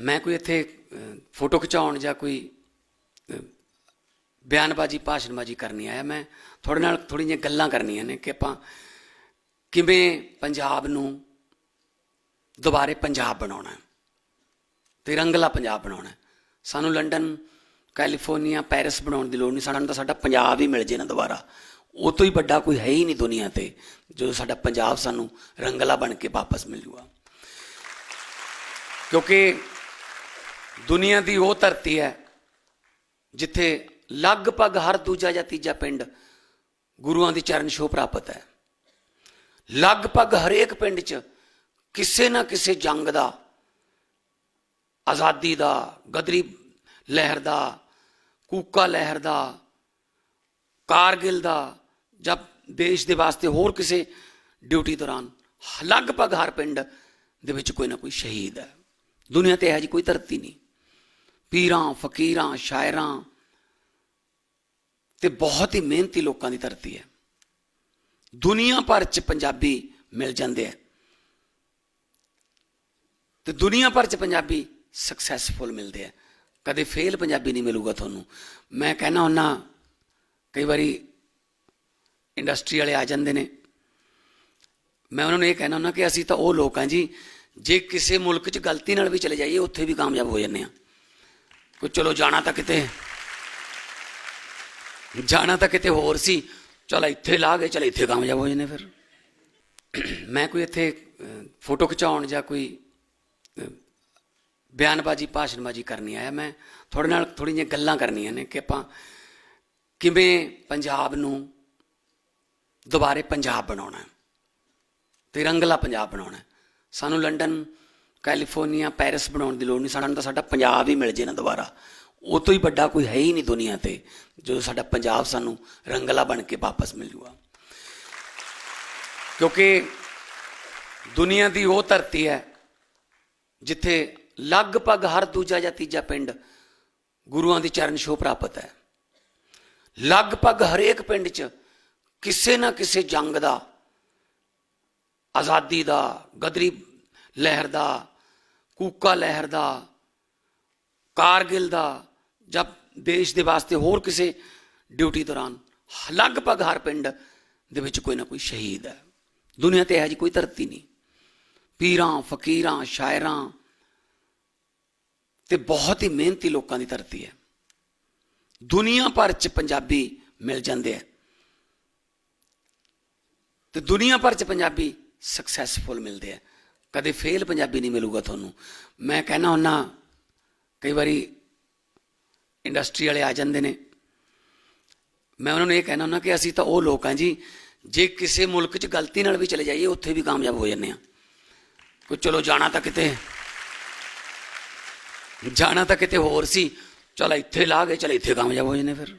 ਮੈਂ ਕੋਈ ਇੱਥੇ ਫੋਟੋ ਖਿਚਾਉਣ ਜਾਂ ਕੋਈ ਬਿਆਨਬਾਜ਼ੀ, ਭਾਸ਼ਣਬਾਜ਼ੀ ਕਰਨੀ ਆਇਆ, ਮੈਂ ਤੁਹਾਡੇ ਨਾਲ ਥੋੜ੍ਹੀਆਂ ਜਿਹੀਆਂ ਗੱਲਾਂ ਕਰਨੀਆਂ ਨੇ ਕਿ ਆਪਾਂ ਕਿਵੇਂ ਪੰਜਾਬ ਨੂੰ ਦੁਬਾਰੇ ਪੰਜਾਬ ਬਣਾਉਣਾ ਹੈ, ਤੇ ਰੰਗਲਾ ਪੰਜਾਬ ਬਣਾਉਣਾ ਸਾਨੂੰ ਲੰਡਨ, ਕੈਲੀਫੋਰਨੀਆ, ਪੈਰਿਸ ਬਣਾਉਣ ਦੀ ਲੋੜ ਨਹੀਂ ਸਾਨੂੰ ਤਾਂ ਸਾਡਾ ਪੰਜਾਬ ਹੀ ਮਿਲ ਜੇ ਨਾ ਦੁਬਾਰਾ। ਉਹ ਤੋਂ ਹੀ ਵੱਡਾ ਕੋਈ ਹੈ ਹੀ ਨਹੀਂ ਦੁਨੀਆ ਤੇ, ਜੋ ਸਾਡਾ ਪੰਜਾਬ ਸਾਨੂੰ ਰੰਗਲਾ ਬਣ ਕੇ ਵਾਪਸ ਮਿਲ ਜੂਗਾ। ਕਿਉਂਕਿ ਦੁਨੀਆ ਦੀ ਉਹ ਧਰਤੀ ਹੈ ਜਿੱਥੇ ਲਗਭਗ ਹਰ ਦੂਜਾ ਜਾਂ ਤੀਜਾ ਪਿੰਡ ਗੁਰੂਆਂ ਦੀ ਚਰਨ ਛੋਹ ਪ੍ਰਾਪਤ ਹੈ। ਲਗਭਗ ਹਰੇਕ ਪਿੰਡ 'ਚ ਕਿਸੇ ਨਾ ਕਿਸੇ ਜੰਗ ਦਾ, ਆਜ਼ਾਦੀ ਦਾ, ਗਦਰੀ ਲਹਿਰ ਦਾ, ਕੂਕਾ ਲਹਿਰ ਦਾ, ਕਾਰਗਿਲ ਦਾ ਜਾਂ ਦੇਸ਼ ਦੇ ਵਾਸਤੇ ਹੋਰ ਕਿਸੇ ਡਿਊਟੀ ਦੌਰਾਨ ਲਗਭਗ ਹਰ ਪਿੰਡ ਦੇ ਵਿੱਚ ਕੋਈ ਨਾ ਕੋਈ ਸ਼ਹੀਦ ਹੈ। ਦੁਨੀਆ ਤੇ ਇਹੋ ਜਿਹੀ ਕੋਈ ਧਰਤੀ ਨਹੀਂ। ਪੀਰਾਂ, ਫਕੀਰਾਂ, ਸ਼ਾਇਰਾਂ ਤੇ ਬਹੁਤ ਹੀ ਮਿਹਨਤੀ ਲੋਕਾਂ ਦੀ ਧਰਤੀ ਹੈ। ਦੁਨੀਆ ਭਰ ਚ ਪੰਜਾਬੀ ਮਿਲ ਜਾਂਦੇ ਆ। ਤੇ ਦੁਨੀਆ ਭਰ ਚ ਪੰਜਾਬੀ ਸਕਸੈਸਫੁਲ ਮਿਲਦੇ ਆ। ਕਦੇ ਫੇਲ ਪੰਜਾਬੀ ਨਹੀਂ ਮਿਲੂਗਾ ਤੁਹਾਨੂੰ। ਮੈਂ ਕਹਿਣਾ ਹੁੰਨਾ ਕਈ ਵਾਰੀ ਇੰਡਸਟਰੀ ਵਾਲੇ ਆ ਜਾਂਦੇ ਨੇ। ਮੈਂ ਉਹਨਾਂ ਨੂੰ ਇਹ ਕਹਿਣਾ ਹੁੰਦਾ ਕਿ ਅਸੀਂ ਤਾਂ ਉਹ ਲੋਕ ਹਾਂ ਜੀ, ਜੇ ਕਿਸੇ ਮੁਲਕ 'ਚ ਗਲਤੀ ਨਾਲ ਵੀ ਚਲੇ ਜਾਈਏ, ਉੱਥੇ ਵੀ ਕਾਮਯਾਬ ਹੋ ਜਾਂਦੇ ਆ। ਕੋਈ ਚਲੋ ਜਾਣਾ ਤਾਂ ਕਿਤੇ। ਜਾਣਾ ਤਾਂ ਕਿਤੇ ਹੋਰ ਸੀ। ਚਲ ਇੱਥੇ ਲਾ ਗਏ ਚਲ ਇੱਥੇ ਕਾਮਯਾਬ ਹੋ ਜਾਂਦੇ ਫਿਰ। ਮੈਂ ਕੋਈ ਇੱਥੇ ਫੋਟੋ ਖਿਚਾਉਣ ਜਾਂ ਕੋਈ ਬਿਆਨਬਾਜ਼ੀ, ਭਾਸ਼ਣਬਾਜ਼ੀ ਕਰਨੀ ਆਇਆ। ਮੈਂ ਤੁਹਾਡੇ ਨਾਲ ਥੋੜ੍ਹੀਆਂ ਜਿਹੀਆਂ ਗੱਲਾਂ ਕਰਨੀਆਂ ਨੇ ਕਿ ਆਪਾਂ ਕਿਵੇਂ ਪੰਜਾਬ ਨੂੰ ਦੁਬਾਰੇ ਪੰਜਾਬ ਬਣਾਉਣਾ ਹੈ। ਤੇ ਰੰਗਲਾ ਪੰਜਾਬ ਬਣਾਉਣਾ ਸਾਨੂੰ ਲੰਡਨ ਕੈਲੀਫੋਰਨੀਆ, ਪੈਰਿਸ ਬਣਾਉਣ ਦੀ ਲੋੜ ਨਹੀਂ ਸਾਨੂੰ ਤਾਂ ਸਾਡਾ ਪੰਜਾਬ ਹੀ ਮਿਲ ਜੇ ਨਾ ਦੁਬਾਰਾ। ਉਹ ਤੋਂ ਹੀ ਵੱਡਾ ਕੋਈ ਹੈ ਹੀ ਨਹੀਂ ਦੁਨੀਆ ਤੇ, ਜੋ ਸਾਡਾ ਪੰਜਾਬ ਸਾਨੂੰ ਰੰਗਲਾ ਬਣ ਕੇ ਵਾਪਸ ਮਿਲ ਜੂਗਾ। ਕਿਉਂਕਿ ਦੁਨੀਆ ਦੀ ਉਹ ਧਰਤੀ ਹੈ, ਜਿੱਥੇ ਲਗਭਗ ਹਰ ਦੂਜਾ ਜਾਂ ਤੀਜਾ ਪਿੰਡ ਗੁਰੂਆਂ ਦੀ ਚਰਨ ਛੋਹ ਪ੍ਰਾਪਤ ਹੈ। ਲਗਭਗ ਹਰੇਕ ਪਿੰਡ 'ਚ ਕਿਸੇ ਨਾ ਕਿਸੇ ਜੰਗ ਦਾ, ਆਜ਼ਾਦੀ ਦਾ, ਗਦਰੀ ਲਹਿਰ ਦਾ ਕੂਕਾ ਲਹਿਰ ਦਾ, ਕਾਰਗਿਲ ਦਾ, ਜਾਂ ਦੇਸ਼ ਦੇ ਵਾਸਤੇ ਹੋਰ ਕਿਸੇ ਡਿਊਟੀ ਦੌਰਾਨ ਲਗਭਗ ਹਰ ਪਿੰਡ ਦੇ ਵਿੱਚ ਕੋਈ ਨਾ ਕੋਈ ਸ਼ਹੀਦ ਹੈ। ਦੁਨੀਆ ਤੇ ਇਹੋ ਜਿਹੀ ਕੋਈ ਧਰਤੀ ਨਹੀਂ। ਪੀਰਾਂ, ਫਕੀਰਾਂ, ਸ਼ਾਇਰਾਂ ਤੇ ਬਹੁਤ ਹੀ ਮਿਹਨਤੀ ਲੋਕਾਂ ਦੀ ਧਰਤੀ ਹੈ। ਦੁਨੀਆ ਭਰ ਚ ਪੰਜਾਬੀ ਮਿਲ ਜਾਂਦੇ ਆ ਤੇ ਦੁਨੀਆ ਭਰ ਚ ਪੰਜਾਬੀ ਸਕਸੈਸਫੁਲ ਮਿਲਦੇ ਆ ਕਦੇ ਫੇਲ ਪੰਜਾਬੀ ਨਹੀਂ ਮਿਲੂਗਾ ਤੁਹਾਨੂੰ। ਮੈਂ ਕਹਿਣਾ ਹੁੰਨਾ ਕਈ ਵਾਰੀ ਇੰਡਸਟਰੀ ਵਾਲੇ ਆ ਜਾਂਦੇ ਨੇ। ਮੈਂ ਉਹਨਾਂ ਨੂੰ ਇਹ ਕਹਿਣਾ ਹੁੰਦਾ ਕਿ ਅਸੀਂ ਤਾਂ ਉਹ ਲੋਕ ਹਾਂ ਜੀ, ਜੇ ਕਿਸੇ ਮੁਲਕ 'ਚ ਗਲਤੀ ਨਾਲ ਵੀ ਚਲੇ ਜਾਈਏ, ਉੱਥੇ ਵੀ ਕਾਮਯਾਬ ਹੋ ਜਾਂਦੇ ਆ। ਕੋਈ ਚਲੋ ਜਾਣਾ ਤਾਂ ਕਿਤੇ, ਜਾਣਾ ਤਾਂ ਕਿਤੇ ਹੋਰ ਸੀ, ਚਲ ਇੱਥੇ ਲਾ ਗਏ ਚਲ ਇੱਥੇ ਕਾਮਯਾਬ ਹੋ ਜਾਂਦੇ ਫਿਰ।